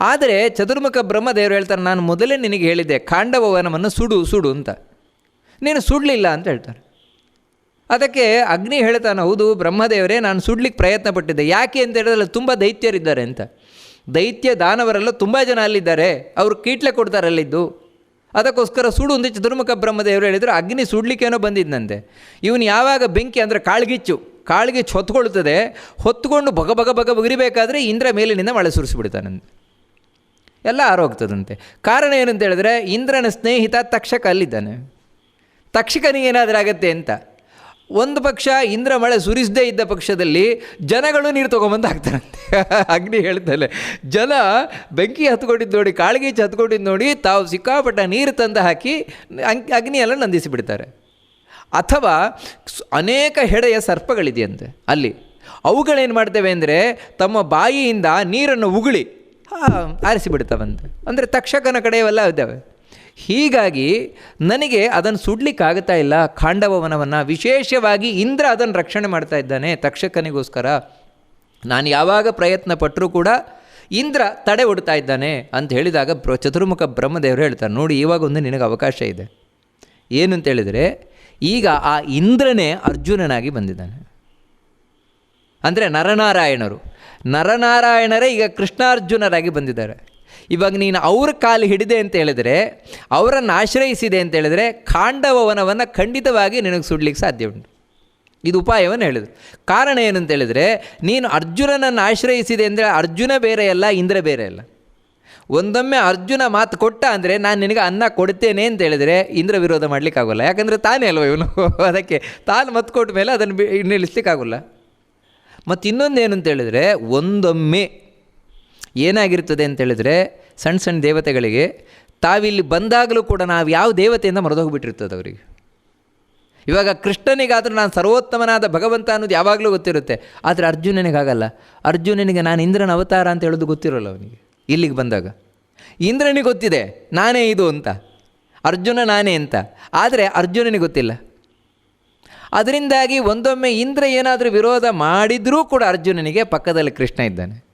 ಆದರೆ ಚತುರ್ಮುಖ ಬ್ರಹ್ಮದೇವರು ಹೇಳ್ತಾರೆ, ನಾನು ಮೊದಲೇ ನಿನಗೆ ಹೇಳಿದ್ದೆ, ಕಾಂಡವವನವನ್ನು ಸುಡು ಸುಡು ಅಂತ. ನೀನು ಸುಡಲಿಲ್ಲ ಅಂತ ಹೇಳ್ತಾರೆ. ಅದಕ್ಕೆ ಅಗ್ನಿ ಹೇಳ್ತಾನೆ, ಹೌದು, ಬ್ರಹ್ಮದೇವರೇ, ನಾನು ಸುಡ್ಲಿಕ್ಕೆ ಪ್ರಯತ್ನ ಪಟ್ಟಿದ್ದೆ ಯಾಕೆ ಅಂತ ಹೇಳಿದ್ರೆ ತುಂಬ ದೈತ್ಯರಿದ್ದಾರೆ ಅಂತ. ದೈತ್ಯ ದಾನವರೆಲ್ಲ ತುಂಬ ಜನ ಅಲ್ಲಿದ್ದಾರೆ. ಅವರು ಕೀಟ್ಲೆ ಕೊಡ್ತಾರೆ ಅಲ್ಲಿದ್ದು. ಅದಕ್ಕೋಸ್ಕರ ಸುಡು ಅಂತ ಚತುರ್ಮುಖ ಬ್ರಹ್ಮದೇವರು ಹೇಳಿದರು, ಅಗ್ನಿ ಸುಡ್ಲಿಕ್ಕೇನೋ ಬಂದಿದ್ದಂತೆ ಇವನು ಯಾವಾಗ ಬೆಂಕಿ ಅಂದರೆ ಕಾಳ್ಗಿಚ್ಚು ಕಾಳ್ಗಿಚ್ಚು ಹೊತ್ಕೊಳ್ತದೆ, ಹೊತ್ಕೊಂಡು ಬಗ ಬಗ ಬಗ ಬಗರಿಬೇಕಾದ್ರೆ ಇಂದ್ರ ಮೇಲಿನಿಂದ ಮಳೆ ಸುರಿಸ್ಬಿಡ್ತಾನಂತೆ. ಎಲ್ಲ ಆರೋಗ್ತದಂತೆ. ಕಾರಣ ಏನಂತ ಹೇಳಿದ್ರೆ, ಇಂದ್ರನ ಸ್ನೇಹಿತ ತಕ್ಷಕ ಅಲ್ಲಿದ್ದಾನೆ. ತಕ್ಷಕನಿಗೇನಾದರೂ ಆಗತ್ತೆ ಅಂತ. ಒಂದು ಪಕ್ಷ ಇಂದ್ರ ಮಳೆ ಸುರಿಸದೇ ಇದ್ದ ಪಕ್ಷದಲ್ಲಿ ಜನಗಳು ನೀರು ತೊಗೊಂಬಂದು ಹಾಕ್ತಾರಂತೆ. ಅಗ್ನಿ ಹೇಳ್ತಾನೆ ಜನ ಬೆಂಕಿ ಹತ್ಕೊಂಡಿದ್ದು ನೋಡಿ, ಕಾಳ್ಗೀಚು ಹತ್ಕೊಂಡಿದ್ದು ನೋಡಿ, ತಾವು ಸಿಕ್ಕಾಪಟ್ಟ ನೀರು ತಂದು ಹಾಕಿ ಅಂಗ್- ಅಗ್ನಿಯೆಲ್ಲ ನಂದಿಸಿ ಬಿಡ್ತಾರೆ ಅಥವಾ ಅನೇಕ ಹೆಡೆಯ ಸರ್ಪಗಳಿದೆಯಂತೆ ಅಲ್ಲಿ. ಅವುಗಳೇನು ಮಾಡ್ತೇವೆ ಅಂದರೆ, ತಮ್ಮ ಬಾಯಿಯಿಂದ ನೀರನ್ನು ಉಗುಳಿ ಆರಿಸಿ ಬಿಡ್ತಾವಂತೆ ಅಂದರೆ ತಕ್ಷಕನ ಕಡೆಯವೆಲ್ಲ ಇದ್ದಾವೆ. ಹೀಗಾಗಿ ನನಗೆ ಅದನ್ನು ಸುಡ್ಲಿಕ್ಕಾಗ್ತಾ ಇಲ್ಲ. ಖಾಂಡವವನವನ್ನು ವಿಶೇಷವಾಗಿ ಇಂದ್ರ ಅದನ್ನು ರಕ್ಷಣೆ ಮಾಡ್ತಾ ಇದ್ದಾನೆ ತಕ್ಷಕನಿಗೋಸ್ಕರ. ನಾನು ಯಾವಾಗ ಪ್ರಯತ್ನ ಪಟ್ಟರೂ ಕೂಡ ಇಂದ್ರ ತಡೆ ಒಡ್ತಾ ಇದ್ದಾನೆ ಅಂತ ಹೇಳಿದಾಗ ಬ್ರ, ಚತುರ್ಮುಖ ಬ್ರಹ್ಮದೇವರು ಹೇಳ್ತಾರೆ, ನೋಡಿ, ಇವಾಗ ಒಂದು ನಿನಗೆ ಅವಕಾಶ ಇದೆ. ಏನು ಅಂತೇಳಿದರೆ ಈಗ ಆ ಇಂದ್ರನೇ ಅರ್ಜುನನಾಗಿ ಬಂದಿದ್ದಾನೆ. ಅಂದರೆ ನರನಾರಾಯಣರು. ನರನಾರಾಯಣರೇ ಈಗ ಕೃಷ್ಣಾರ್ಜುನರಾಗಿ ಬಂದಿದ್ದಾರೆ. ಇವಾಗ ನೀನು ಅವ್ರ ಕಾಲು ಹಿಡಿದೆ ಅಂತ ಹೇಳಿದರೆ, ಅವರನ್ನು ಆಶ್ರಯಿಸಿದೆ ಅಂತ ಹೇಳಿದರೆ ಖಾಂಡವವನವನ್ನು ಖಂಡಿತವಾಗಿ ನಿನಗೆ ಸುಡ್ಲಿಕ್ಕೆ ಸಾಧ್ಯ ಉಂಟು. ಇದು ಉಪಾಯವನ್ನು ಹೇಳಿದರು. ಕಾರಣ ಏನು ಅಂತ ಹೇಳಿದರೆ, ನೀನು ಅರ್ಜುನನನ್ನು ಆಶ್ರಯಿಸಿದೆ ಅಂದರೆ ಅರ್ಜುನ ಬೇರೆ ಅಲ್ಲ, ಇಂದ್ರ ಬೇರೆ ಅಲ್ಲ. ಒಂದೊಮ್ಮೆ ಅರ್ಜುನ ಮಾತು ಕೊಟ್ಟ ಅಂದರೆ ನಾನು ನಿನಗೆ ಅನ್ನ ಕೊಡ್ತೇನೆ ಅಂತ ಹೇಳಿದರೆ ಇಂದ್ರ ವಿರೋಧ ಮಾಡಲಿಕ್ಕಾಗಲ್ಲ. ಯಾಕಂದರೆ ತಾನೇ ಅಲ್ವ ಇವನು? ಅದಕ್ಕೆ ತಾನು ಮತ್ತು ಕೊಟ್ಟ ಮೇಲೆ ಅದನ್ನು ನಿಲ್ಲಿಸ್ಲಿಕ್ಕಾಗೋಲ್ಲ. ಮತ್ತು ಇನ್ನೊಂದೇನು ಅಂತ ಹೇಳಿದರೆ, ಒಂದೊಮ್ಮೆ ಏನಾಗಿರ್ತದೆ ಅಂತ ಹೇಳಿದರೆ ಸಣ್ಣ ಸಣ್ಣ ದೇವತೆಗಳಿಗೆ ತಾವಿಲ್ಲಿ ಬಂದಾಗಲೂ ಕೂಡ ನಾವು ಯಾವ ದೇವತೆಯಿಂದ ಮರೆದೋಗ್ಬಿಟ್ಟಿರ್ತದೆ ಅವರಿಗೆ. ಇವಾಗ ಕೃಷ್ಣನಿಗಾದರೂ ನಾನು ಸರ್ವೋತ್ತಮನಾದ ಭಗವಂತ ಅನ್ನೋದು ಯಾವಾಗಲೂ ಗೊತ್ತಿರುತ್ತೆ, ಆದರೆ ಅರ್ಜುನನಿಗಾಗಲ್ಲ. ಅರ್ಜುನನಿಗೆ ನಾನು ಇಂದ್ರನ ಅವತಾರ ಅಂತ ಹೇಳೋದು ಗೊತ್ತಿರೋಲ್ಲ ಅವನಿಗೆ, ಇಲ್ಲಿಗೆ ಬಂದಾಗ. ಇಂದ್ರನಿಗೆ ಗೊತ್ತಿದೆ, ನಾನೇ ಇದು ಅಂತ. ಅರ್ಜುನ ನಾನೇ ಅಂತ. ಆದರೆ ಅರ್ಜುನನಿಗೆ ಗೊತ್ತಿಲ್ಲ. ಅದರಿಂದಾಗಿ ಒಂದೊಮ್ಮೆ ಇಂದ್ರ ಏನಾದರೂ ವಿರೋಧ ಮಾಡಿದರೂ ಕೂಡ ಅರ್ಜುನನಿಗೆ ಪಕ್ಕದಲ್ಲಿ ಕೃಷ್ಣ ಇದ್ದಾನೆ.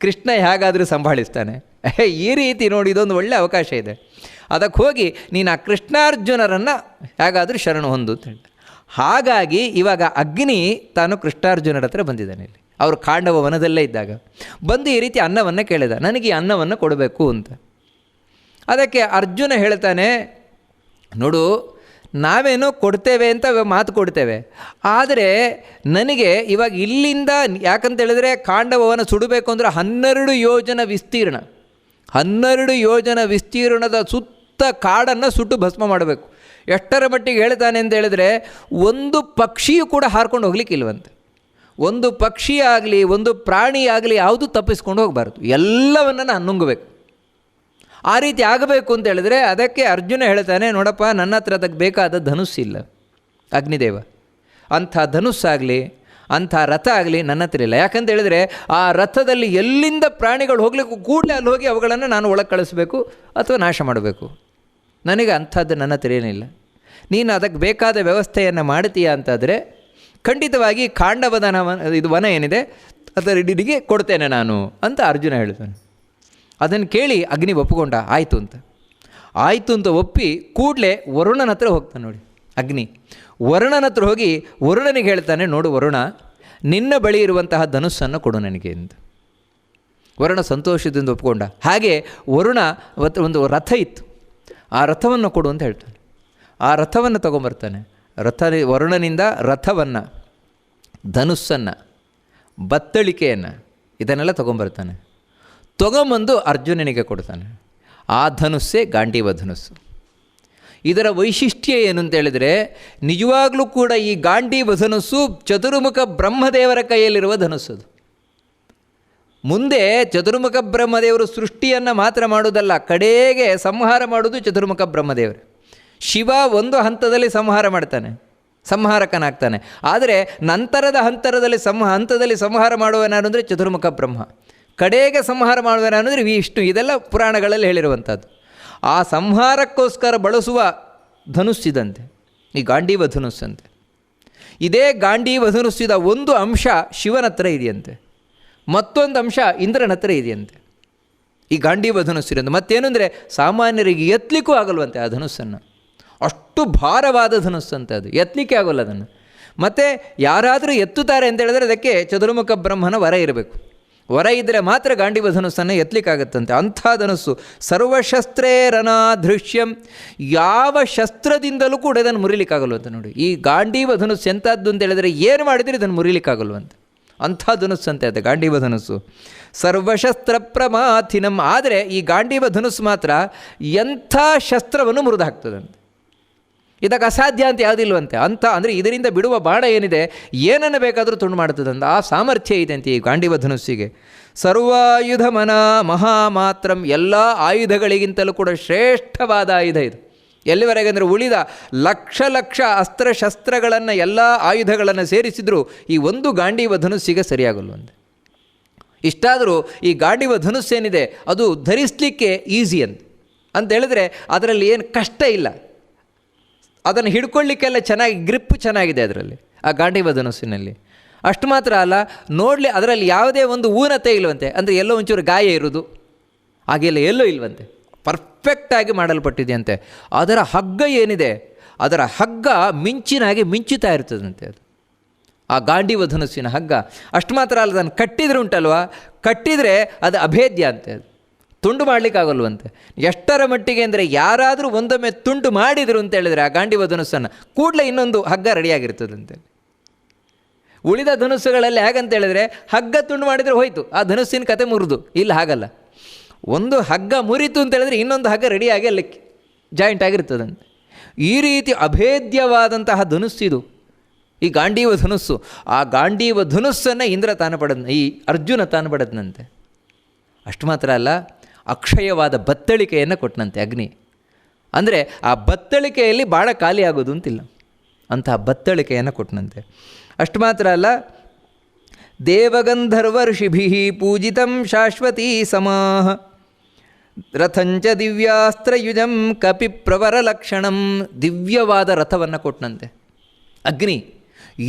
ಕೃಷ್ಣ ಹೇಗಾದರೂ ಸಂಭಾಳಿಸ್ತಾನೆ. ಈ ರೀತಿ ನೋಡಿ ಇದೊಂದು ಒಳ್ಳೆ ಅವಕಾಶ ಇದೆ. ಅದಕ್ಕೆ ಹೋಗಿ ನೀನು ಆ ಕೃಷ್ಣಾರ್ಜುನರನ್ನು ಹೇಗಾದರೂ ಶರಣು ಹೊಂದು ಅಂತ ಹಾಗಾಗಿ ಇವಾಗ ಅಗ್ನಿ ತಾನು ಕೃಷ್ಣಾರ್ಜುನರ ಹತ್ರ ಬಂದಿದ್ದಾನೆ ಇಲ್ಲಿ. ಅವರು ಕಾಂಡವ ವನದಲ್ಲೇ ಇದ್ದಾಗ. ಬಂದು ಈ ರೀತಿ ಅನ್ನವನ್ನು ಕೇಳಿದ. ನನಗೆ ಈ ಅನ್ನವನ್ನು ಕೊಡಬೇಕು ಅಂತ. ಅದಕ್ಕೆ ಅರ್ಜುನ ಹೇಳ್ತಾನೆ, ನೋಡು ನಾವೇನೋ ಕೊಡ್ತೇವೆ ಅಂತ ಮಾತು ಕೊಡ್ತೇವೆ. ಆದರೆ ನನಗೆ ಇವಾಗ ಇಲ್ಲಿಂದ ಯಾಕಂತ ಹೇಳಿದ್ರೆ ಸುಡಬೇಕು ಅಂದರೆ ಹನ್ನೆರಡು ಯೋಜನ ವಿಸ್ತೀರ್ಣ. ಹನ್ನೆರಡು ಯೋಜನ ವಿಸ್ತೀರ್ಣದ ಸುತ್ತ ಕಾಡನ್ನು ಸುಟ್ಟು ಭಸ್ಮ ಮಾಡಬೇಕು. ಎಷ್ಟರ ಮಟ್ಟಿಗೆ ಹೇಳ್ತಾನೆ ಅಂತ ಹೇಳಿದ್ರೆ ಒಂದು ಪಕ್ಷಿಯು ಕೂಡ ಹಾರ್ಕೊಂಡು ಹೋಗ್ಲಿಕ್ಕಿಲ್ವಂತೆ ಒಂದು ಪಕ್ಷಿ ಆಗಲಿ ಒಂದು ಪ್ರಾಣಿ ಆಗಲಿ ಯಾವುದೂ ತಪ್ಪಿಸ್ಕೊಂಡು ಹೋಗಬಾರ್ದು. ಎಲ್ಲವನ್ನು ನಾನು ನುಂಗಬೇಕು. ಆ ರೀತಿ ಆಗಬೇಕು ಅಂತ ಹೇಳಿದ್ರೆ ಅದಕ್ಕೆ ಅರ್ಜುನ ಹೇಳ್ತಾನೆ, ನೋಡಪ್ಪ, ನನ್ನ ಹತ್ರ ಅದಕ್ಕೆ ಬೇಕಾದ ಧನುಸ್ಸಿಲ್ಲ ಅಗ್ನಿದೇವ. ಅಂಥ ಧನುಸ್ಸಾಗಲಿ, ಅಂಥ ರಥ ಆಗಲಿ ನನ್ನ ಹತ್ರ ಇಲ್ಲ. ಯಾಕಂತ ಹೇಳಿದ್ರೆ ಆ ರಥದಲ್ಲಿ ಎಲ್ಲಿಂದ ಪ್ರಾಣಿಗಳು ಹೋಗ್ಲಿಕ್ಕೂ ಕೂಡಲೇ ಅಲ್ಲಿ ಹೋಗಿ ಅವುಗಳನ್ನು ನಾನು ಒಳಗೆ ಕಳಿಸ್ಬೇಕು ಅಥವಾ ನಾಶ ಮಾಡಬೇಕು. ನನಗೆ ಅಂಥದ್ದು ನನ್ನ ಹತ್ರ ಏನಿಲ್ಲ. ನೀನು ಅದಕ್ಕೆ ಬೇಕಾದ ವ್ಯವಸ್ಥೆಯನ್ನು ಮಾಡ್ತೀಯಾ ಅಂತಾದರೆ, ಖಂಡಿತವಾಗಿ ಕಾಂಡವದನ ಇದು ವನ ಏನಿದೆ, ಅದರ ಇಡಿಗೆ ಕೊಡ್ತೇನೆ ನಾನು ಅಂತ ಅರ್ಜುನ ಹೇಳ್ತಾನೆ. ಅದನ್ನು ಕೇಳಿ ಅಗ್ನಿ ಒಪ್ಪಿಕೊಂಡ, ಆಯಿತು ಅಂತ. ಆಯಿತು ಅಂತ ಒಪ್ಪಿ ಕೂಡಲೇ ವರುಣನ ಹತ್ರ ಹೋಗ್ತಾನೆ ನೋಡಿ, ಅಗ್ನಿ. ವರುಣನ ಹತ್ರ ಹೋಗಿ ವರುಣನಿಗೆ ಹೇಳ್ತಾನೆ, ನೋಡು ವರುಣ, ನಿನ್ನ ಬಳಿ ಇರುವಂತಹ ಧನುಸ್ಸನ್ನು ಕೊಡು ನನಗೆ ಅಂತ ವರುಣ ಸಂತೋಷದಿಂದ ಒಪ್ಕೊಂಡ ಹಾಗೆ ವರುಣ ಒಂದು ರಥ ಇತ್ತು. ಆ ರಥವನ್ನು ಕೊಡು ಅಂತ ಹೇಳ್ತಾನೆ. ಆ ರಥವನ್ನು ತೊಗೊಂಬರ್ತಾನೆ. ರಥ ವರುಣನಿಂದ ರಥವನ್ನು, ಧನುಸ್ಸನ್ನು, ಬತ್ತಳಿಕೆಯನ್ನು ಇದನ್ನೆಲ್ಲ ತೊಗೊಂಬರ್ತಾನೆ. ತೊಗೊಂಬಂದು ಅರ್ಜುನನಿಗೆ ಕೊಡ್ತಾನೆ. ಆ ಧನುಸ್ಸೇ ಗಾಂಡೀವ ಧನುಸ್ಸು. ಇದರ ವೈಶಿಷ್ಟ್ಯ ಏನು ಅಂತ ಹೇಳಿದರೆ, ನಿಜವಾಗಲೂ ಕೂಡ ಈ ಗಾಂಡೀವ ಧನುಸ್ಸು ಚತುರ್ಮುಖ ಬ್ರಹ್ಮದೇವರ ಕೈಯಲ್ಲಿರುವ ಧನುಸ್ಸದು. ಮುಂದೆ ಚತುರ್ಮುಖ ಬ್ರಹ್ಮದೇವರು ಸೃಷ್ಟಿಯನ್ನು ಮಾತ್ರ ಮಾಡುವುದಲ್ಲ, ಕಡೆಗೆ ಸಂಹಾರ ಮಾಡುವುದು ಚತುರ್ಮುಖ ಬ್ರಹ್ಮದೇವರು. ಶಿವ ಒಂದು ಹಂತದಲ್ಲಿ ಸಂಹಾರ ಮಾಡ್ತಾನೆ, ಸಂಹಾರಕನಾಗ್ತಾನೆ. ಆದರೆ ನಂತರದ ಹಂತರದಲ್ಲಿ ಸಂಹ ಹಂತದಲ್ಲಿ ಸಂಹಾರ ಮಾಡುವನಾರು ಅಂದರೆ ಚತುರ್ಮುಖ ಬ್ರಹ್ಮ. ಕಡೆಗೆ ಸಂಹಾರ ಮಾಡುವನಾನು ಅನ್ನೋದ್ರೆ ವಿಷ್ಣು. ಇದೆಲ್ಲ ಪುರಾಣಗಳಲ್ಲಿ ಹೇಳಿರುವಂಥದ್ದು. ಆ ಸಂಹಾರಕ್ಕೋಸ್ಕರ ಬಳಸುವ ಧನುಸ್ಸಿದಂತೆ ಈ ಗಾಂಡೀವ ಧನುಸ್ಸಂತೆ ಇದೇ ಗಾಂಡೀವ ಧನುಸ್ಸಿದ ಒಂದು ಅಂಶ ಶಿವನ ಹತ್ರ ಇದೆಯಂತೆ. ಮತ್ತೊಂದು ಅಂಶ ಇಂದ್ರನ ಹತ್ರ ಇದೆಯಂತೆ. ಈ ಗಾಂಡೀವ ಧನುಸ್ಸಿರೋದು ಮತ್ತೇನು ಅಂದರೆ ಸಾಮಾನ್ಯರಿಗೆ ಎತ್ತಲಿಕ್ಕೂ ಆಗಲ್ವಂತೆ ಆ ಧನುಸ್ಸನ್ನು. ಅಷ್ಟು ಭಾರವಾದ ಧನುಸ್ಸಂತೆ ಅದು. ಎತ್ತಲಿಕ್ಕೆ ಆಗೋಲ್ಲ ಅದನ್ನು. ಮತ್ತು ಯಾರಾದರೂ ಎತ್ತುತ್ತಾರೆ ಅಂತ ಹೇಳಿದ್ರೆ ಅದಕ್ಕೆ ಚದುರ್ಮುಖ ಬ್ರಹ್ಮನ ವರ ಇರಬೇಕು. ವರ ಇದ್ದರೆ ಮಾತ್ರ ಗಾಂಡಿವ ಧನುಸ್ಸನ್ನು ಎತ್ತಲಿಕ್ಕಾಗತ್ತಂತೆ ಅಂಥ ಧನುಸ್ಸು. ಸರ್ವಶಸ್ತ್ರೇರನಾ ದೃಶ್ಯಂ ಯಾವ ಶಸ್ತ್ರದಿಂದಲೂ ಕೂಡ ಇದನ್ನು ಮುರಿಲಿಕ್ಕಾಗಲ್ವಂತ ನೋಡಿ. ಈ ಗಾಂಡೀವ ಧನುಸ್ಸು ಎಂಥದ್ದು ಅಂತ ಹೇಳಿದರೆ ಏನು ಮಾಡಿದರೆ ಇದನ್ನು ಮುರಿಲಿಕ್ಕಾಗಲ್ವಂತ. ಅಂಥ ಧನುಸ್ಸಂತೆ ಅದು ಗಾಂಡೀವ ಧನುಸ್ಸು ಸರ್ವಶಸ್ತ್ರ ಪ್ರಮಾಥಿನಂ. ಆದರೆ ಈ ಗಾಂಡೀವ ಧನುಸ್ಸು ಮಾತ್ರ ಎಂಥ ಶಸ್ತ್ರವನ್ನು ಮುರಿದು ಹಾಕ್ತದಂತೆ ಇದಕ್ಕೆ ಅಸಾಧ್ಯ ಅಂತ ಯಾವುದಿಲ್ವಂತೆ ಅಂತ ಅಂದರೆ ಇದರಿಂದ ಬಿಡುವ ಬಾಣ ಏನಿದೆ? ಏನನ್ನು ಬೇಕಾದರೂ ತುಂಡು ಮಾಡುತ್ತದಂತ ಆ ಸಾಮರ್ಥ್ಯ ಇದೆ ಅಂತ ಈ ಗಾಂಡಿವ ಧನುಸ್ಸಿಗೆ ಸರ್ವಾಯುಧ ಮನ ಮಹಾಮಾತ್ರಂ ಎಲ್ಲ ಆಯುಧಗಳಿಗಿಂತಲೂ ಕೂಡ ಶ್ರೇಷ್ಠವಾದ ಆಯುಧ ಇದು. ಎಲ್ಲಿವರೆಗೆ ಅಂದರೆ ಉಳಿದ ಲಕ್ಷ ಲಕ್ಷ ಅಸ್ತ್ರಶಸ್ತ್ರಗಳನ್ನು ಎಲ್ಲ ಆಯುಧಗಳನ್ನು ಸೇರಿಸಿದರೂ ಈ ಒಂದು ಗಾಂಡೀವ ಧನುಸ್ಸಿಗೆ ಸರಿಯಾಗಲ್ವಂತೆ. ಇಷ್ಟಾದರೂ ಈ ಗಾಂಡೀವ ಧನುಸ್ಸೇನಿದೆ ಅದು ಧರಿಸಲಿಕ್ಕೆ ಈಸಿ ಅಂತ. ಅಂತ ಹೇಳಿದ್ರೆ ಅದರಲ್ಲಿ ಏನು ಕಷ್ಟ ಇಲ್ಲ. ಅದನ್ನು ಹಿಡ್ಕೊಳ್ಳಿಕ್ಕೆಲ್ಲ ಚೆನ್ನಾಗಿ, ಗ್ರಿಪ್ ಚೆನ್ನಾಗಿದೆ ಅದರಲ್ಲಿ, ಆ ಗಾಂಡಿವ ಧನುಸ್ಸಿನಲ್ಲಿ ಅಷ್ಟು ಮಾತ್ರ ಅಲ್ಲ, ನೋಡಲಿ ಅದರಲ್ಲಿ ಯಾವುದೇ ಒಂದು ಊನತೆ ಇಲ್ವಂತೆ, ಅಂದರೆ ಎಲ್ಲೋ ಒಂಚೂರು ಗಾಯ ಇರೋದು, ಹಾಗೆಲ್ಲ ಎಲ್ಲೋ ಇಲ್ವಂತೆ. ಪರ್ಫೆಕ್ಟಾಗಿ ಮಾಡಲ್ಪಟ್ಟಿದೆಯಂತೆ. ಅದರ ಹಗ್ಗ ಏನಿದೆ, ಅದರ ಹಗ್ಗ ಮಿಂಚಿನಾಗಿ ಮಿಂಚುತ್ತಾ ಇರ್ತದಂತೆ ಅದು. ಆ ಗಾಂಡಿವ ಧನುಸ್ಸಿನ ಹಗ್ಗ. ಅಷ್ಟು ಮಾತ್ರ ಅಲ್ಲ, ಅದನ್ನು ಕಟ್ಟಿದ್ರೆ ಉಂಟಲ್ವಾ? ಕಟ್ಟಿದರೆ ಅದು ಅಭೇದ್ಯ ಅಂತೆ ಅದು. ತುಂಡು ಮಾಡಲಿಕ್ಕಾಗಲ್ವಂತೆ. ಎಷ್ಟರ ಮಟ್ಟಿಗೆ ಅಂದರೆ ಯಾರಾದರೂ ಒಂದೊಮ್ಮೆ ತುಂಡು ಮಾಡಿದರು ಅಂತ ಹೇಳಿದರೆ ಆ ಗಾಂಡಿವ ಧನುಸ್ಸನ್ನು ಕೂಡಲೇ ಇನ್ನೊಂದು ಹಗ್ಗ ರೆಡಿಯಾಗಿರ್ತದಂತೆ. ಉಳಿದ ಧನುಸ್ಸುಗಳಲ್ಲಿ ಹೇಗಂತ ಹೇಳಿದರೆ ಹಗ್ಗ ತುಂಡು ಮಾಡಿದರೆ ಹೋಯಿತು, ಆ ಧನುಸ್ಸಿನ ಕತೆ ಮುರಿದು, ಇಲ್ಲಿ ಹಾಗಲ್ಲ. ಒಂದು ಹಗ್ಗ ಮುರಿತು ಅಂತ ಹೇಳಿದ್ರೆ ಇನ್ನೊಂದು ಹಗ್ಗ ರೆಡಿಯಾಗಿ ಅಲ್ಲಿ ಜಾಯಿಂಟ್ ಆಗಿರ್ತದಂತೆ. ಈ ರೀತಿ ಅಭೇದ್ಯವಾದಂತಹ ಧನುಸ್ಸಿದು, ಈ ಗಾಂಡೀವ ಧನುಸ್ಸು, ಆ ಗಾಂಡೀವ ಧನುಸ್ಸನ್ನು ಇಂದ್ರ ತಾನು ಪಡೆದ, ಈ ಅರ್ಜುನ ತಾನು ಪಡೆದನಂತೆ. ಅಷ್ಟು ಮಾತ್ರ ಅಲ್ಲ ಅಕ್ಷಯವಾದ ಬತ್ತಳಿಕೆಯನ್ನು ಕೊಟ್ಟನಂತೆ ಅಗ್ನಿ. ಅಂದರೆ ಆ ಬತ್ತಳಿಕೆಯಲ್ಲಿ ಭಾಳ ಖಾಲಿ ಆಗೋದು ಅಂತಿಲ್ಲ. ಅಂತಹ ಬತ್ತಳಿಕೆಯನ್ನು ಕೊಟ್ಟನಂತೆ ಅಷ್ಟು ಮಾತ್ರ ಅಲ್ಲ, ದೇವಗಂಧರ್ವ ಋಷಿಭಿ ಪೂಜಿತಂ ಶಾಶ್ವತೀ ಸಮಾಹ. ರಥಂಚ ದಿವ್ಯಾಸ್ತ್ರಯುಜಂ ಕಪಿ ಪ್ರವರ ಲಕ್ಷಣಂ ದಿವ್ಯವಾದ ರಥವನ್ನು ಕೊಟ್ಟನಂತೆ ಅಗ್ನಿ,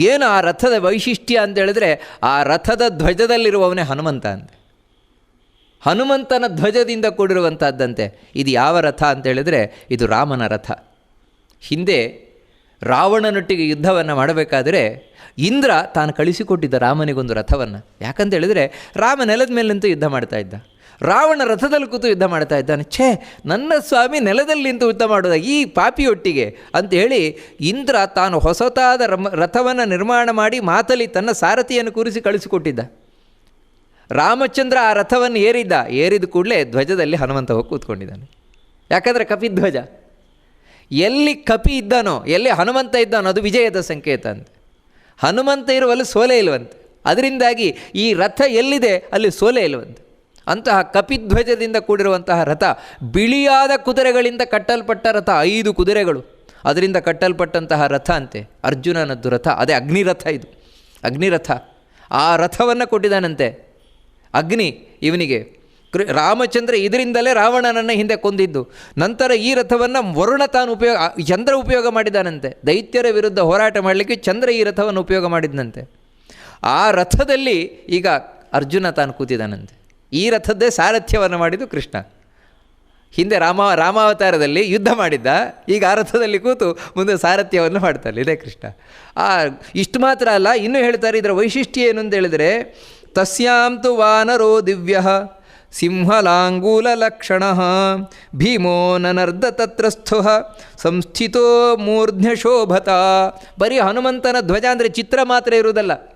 ಏನು ಆ ರಥದ ವೈಶಿಷ್ಟ್ಯ ಅಂತ ಹೇಳಿದ್ರೆ ಆ ರಥದ ಧ್ವಜದಲ್ಲಿರುವವನೇ ಹನುಮಂತ ಅಂತೆ. ಹನುಮಂತನ ಧ್ವಜದಿಂದ ಕೂಡಿರುವಂಥದ್ದಂತೆ ಇದು ಯಾವ ರಥ ಅಂತೇಳಿದರೆ ಇದು ರಾಮನ ರಥ. ಹಿಂದೆ ರಾವಣನೊಟ್ಟಿಗೆ ಯುದ್ಧವನ್ನು ಮಾಡಬೇಕಾದರೆ ಇಂದ್ರ ತಾನು ಕಳಿಸಿಕೊಟ್ಟಿದ್ದ ರಾಮನಿಗೊಂದು ರಥವನ್ನು. ಯಾಕಂತೇಳಿದರೆ ರಾಮ ನೆಲದ ಮೇಲೆ ಯುದ್ಧ ಮಾಡ್ತಾ ಇದ್ದ. ರಾವಣ ರಥದಲ್ಲಿ ಕೂತು ಯುದ್ಧ ಮಾಡ್ತಾ ಇದ್ದಾನೆ. ಛೇ, ನನ್ನ ಸ್ವಾಮಿ ನೆಲದಲ್ಲಿ ನಿಂತು ಯುದ್ಧ ಮಾಡೋದ, ಈ ಪಾಪಿಯೊಟ್ಟಿಗೆ ಅಂತೇಳಿ ಇಂದ್ರ ತಾನು ಹೊಸತಾದ ರಮ, ರಥವನ್ನು ನಿರ್ಮಾಣ ಮಾಡಿ ಮಾತಲಿ ತನ್ನ ಸಾರಥಿಯನ್ನು ಕೂರಿಸಿ ಕಳಿಸಿಕೊಟ್ಟಿದ್ದ. ರಾಮಚಂದ್ರ ಆ ರಥವನ್ನು ಏರಿದ್ದ, ಏರಿದ ಕೂಡಲೇ ಧ್ವಜದಲ್ಲಿ ಹನುಮಂತ ಹೋಗಿ ಕೂತ್ಕೊಂಡಿದ್ದಾನೆ. ಯಾಕಂದರೆ ಕಪಿಧ್ವಜ ಎಲ್ಲಿ ಕಪಿ ಇದ್ದಾನೋ, ಎಲ್ಲಿ ಹನುಮಂತ ಇದ್ದಾನೋ ಅದು ವಿಜಯದ ಸಂಕೇತ ಅಂತೆ. ಹನುಮಂತ ಇರುವಲ್ಲಿ ಸೋಲೆ ಇಲ್ವಂತೆ. ಅದರಿಂದಾಗಿ ಈ ರಥ ಎಲ್ಲಿದೆ, ಅಲ್ಲಿ ಸೋಲೆ ಇಲ್ವಂತೆ. ಅಂತಹ ಕಪಿಧ್ವಜದಿಂದ ಕೂಡಿರುವಂತಹ ರಥ ಬಿಳಿಯಾದ ಕುದುರೆಗಳಿಂದ ಕಟ್ಟಲ್ಪಟ್ಟ ರಥ, ಐದು ಕುದುರೆಗಳು. ಅದರಿಂದ ಕಟ್ಟಲ್ಪಟ್ಟಂತಹ ರಥ ಅಂತೆ, ಅರ್ಜುನನದ್ದು ರಥ. ಅದೇ ಅಗ್ನಿರಥ ಇದು. ಅಗ್ನಿರಥ. ಆ ರಥವನ್ನು ಕೊಟ್ಟಿದ್ದಾನಂತೆ. ಅಗ್ನಿ ಇವನಿಗೆ. ರಾಮಚಂದ್ರ ಇದರಿಂದಲೇ ರಾವಣನನ್ನು ಹಿಂದೆ ಕೊಂದಿದ್ದು. ನಂತರ ಈ ರಥವನ್ನು ವರುಣ ತಾನು ಉಪಯೋಗ ಚಂದ್ರ ಉಪಯೋಗ ಮಾಡಿದಾನಂತೆ. ದೈತ್ಯರ ವಿರುದ್ಧ ಹೋರಾಟ ಮಾಡಲಿಕ್ಕೆ ಚಂದ್ರ ಈ ರಥವನ್ನು ಉಪಯೋಗ ಮಾಡಿದ್ದಂತೆ ಆ ರಥದಲ್ಲಿ ಈಗ ಅರ್ಜುನ ತಾನು ಕೂತಿದ್ದಾನಂತೆ ಈ ರಥದ್ದೇ ಸಾರಥ್ಯವನ್ನು ಮಾಡಿದ್ದು ಕೃಷ್ಣ. ಹಿಂದೆ ರಾಮ, ರಾಮಾವತಾರದಲ್ಲಿ ಯುದ್ಧ ಮಾಡಿದ್ದ, ಈಗ ಆ ರಥದಲ್ಲಿ ಕೂತು ಮುಂದೆ ಸಾರಥ್ಯವನ್ನು ಮಾಡ್ತಾನೆ ಇದೇ ಕೃಷ್ಣ. ಆ, ಇಷ್ಟು ಮಾತ್ರ ಅಲ್ಲ, ಇನ್ನೂ ಹೇಳ್ತಾರೆ, ಇದರ ವೈಶಿಷ್ಟ್ಯ ಏನು ಅಂತ ಹೇಳಿದರೆ ತಸ್ಯಾಂ ತು ವಾನರೋ ದಿವ್ಯ. ಸಿಂಹಲಾಂಗೂಲಕ್ಷಣ ಭೀಮೋ ನನರ್ಧ ತತ್ರಸ್ಥು. ಸಂಸ್ಥಿತೋ ಮೂರ್ಧ್ಯ ಶೋಭತ. ಬರೀ ಹನುಮಂತನ ಧ್ವಜ ಅಂದರೆ ಚಿತ್ರ ಮಾತ್ರ ಇರುವುದಲ್ಲ.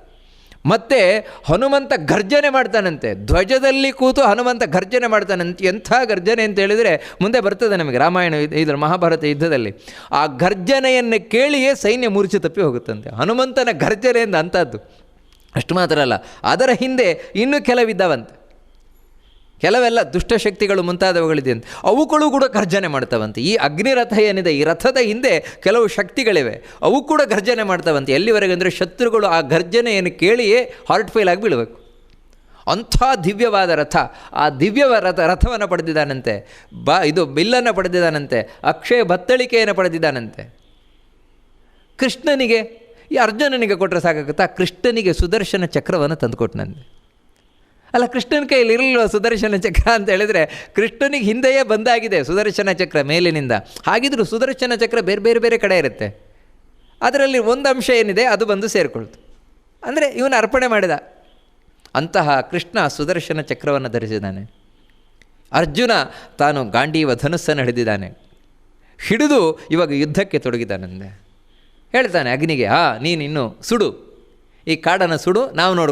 ಮತ್ತೆ ಹನುಮಂತ ಗರ್ಜನೆ ಮಾಡ್ತಾನಂತೆ. ಧ್ವಜದಲ್ಲಿ ಕೂತು ಹನುಮಂತ ಗರ್ಜನೆ ಮಾಡ್ತಾನಂತೆ. ಎಂಥ ಗರ್ಜನೆ ಅಂತ ಹೇಳಿದರೆ ಮುಂದೆ ಬರ್ತದೆ ನಮಗೆ ರಾಮಾಯಣ ಇದರ ಮಹಾಭಾರತ ಯುದ್ಧದಲ್ಲಿ. ಆ ಗರ್ಜನೆಯನ್ನು ಕೇಳಿಯೇ ಸೈನ್ಯ ಮೂರ್ಛೆ ತಪ್ಪಿ ಹೋಗುತ್ತಂತೆ. ಹನುಮಂತನ ಗರ್ಜನೆಯಿಂದ ಅಂಥದ್ದು. ಅಷ್ಟು ಮಾತ್ರ ಅಲ್ಲ, ಅದರ ಹಿಂದೆ ಇನ್ನೂ ಕೆಲವಿದ್ದಾವಂತೆ. ಕೆಲವೆಲ್ಲ ದುಷ್ಟಶಕ್ತಿಗಳು ಮುಂತಾದವುಗಳಿದೆ ಅಂತ. ಅವುಗಳು ಕೂಡ ಗರ್ಜನೆ ಮಾಡ್ತಾವಂತೆ. ಈ ಅಗ್ನಿರಥ ಏನಿದೆ, ಈ ರಥದ ಹಿಂದೆ ಕೆಲವು ಶಕ್ತಿಗಳಿವೆ. ಅವು ಕೂಡ ಗರ್ಜನೆ ಮಾಡ್ತಾವಂತೆ. ಎಲ್ಲಿವರೆಗೆ ಅಂದರೆ ಶತ್ರುಗಳು ಆ ಗರ್ಜನೆಯನ್ನು ಕೇಳಿಯೇ ಹಾರ್ಟ್ ಫೇಲ್ ಆಗಿ ಬೀಳಬೇಕು. ಅಂಥ ದಿವ್ಯವಾದ ರಥ, ಆ ದಿವ್ಯ ರಥ, ರಥವನ್ನು ಪಡೆದಿದ್ದಾನಂತೆ. ಬಾ, ಇದು ಬಿಲ್ಲನ್ನು ಪಡೆದಿದ್ದಾನಂತೆ. ಅಕ್ಷಯ ಬತ್ತಳಿಕೆಯನ್ನು ಪಡೆದಿದ್ದಾನಂತೆ. ಕೃಷ್ಣನಿಗೆ ಈ ಅರ್ಜುನನಿಗೆ ಕೊಟ್ಟರೆ ಸಾಕಾಗುತ್ತಾ? ಕೃಷ್ಣನಿಗೆ ಸುದರ್ಶನ ಚಕ್ರವನ್ನು ತಂದುಕೊಟ್ಟನಂತೆ ಅಲ್ಲ, ಕೃಷ್ಣನ ಕೈಯಲ್ಲಿ ಇರಲಿಲ್ಲ ಸುದರ್ಶನ ಚಕ್ರ ಅಂತ ಹೇಳಿದರೆ? ಕೃಷ್ಣನಿಗೆ ಹಿಂದೆಯೇ ಬಂದಾಗಿದೆ ಸುದರ್ಶನ ಚಕ್ರ ಮೇಲಿನಿಂದ. ಹಾಗಿದ್ರೂ ಸುದರ್ಶನ ಚಕ್ರ ಬೇರೆ ಬೇರೆ ಬೇರೆ ಕಡೆ ಇರುತ್ತೆ. ಅದರಲ್ಲಿ ಒಂದು ಅಂಶ ಏನಿದೆ, ಅದು ಬಂದು ಸೇರಿಕೊಳ್ತು. ಅಂದರೆ ಇವನು ಅರ್ಪಣೆ ಮಾಡಿದ. ಅಂತಹ ಕೃಷ್ಣ ಸುದರ್ಶನ ಚಕ್ರವನ್ನು ಧರಿಸಿದ್ದಾನೆ. ಅರ್ಜುನ ತಾನು ಗಾಂಡೀವ ಧನುಸ್ಸನ್ನು ಹಿಡಿದಿದ್ದಾನೆ. ಹಿಡಿದು ಇವಾಗ ಯುದ್ಧಕ್ಕೆ ತೊಡಗಿದ್ದಾನಂದೆ ಹೇಳ್ತಾನೆ ಅಗ್ನಿಗೆ ಹಾ ನೀನಿನ್ನು ಸುಡು. ಈ ಕಾಡನ್ನು ಸುಡು ನಾವು ನೋಡ್ಕೊಂಡು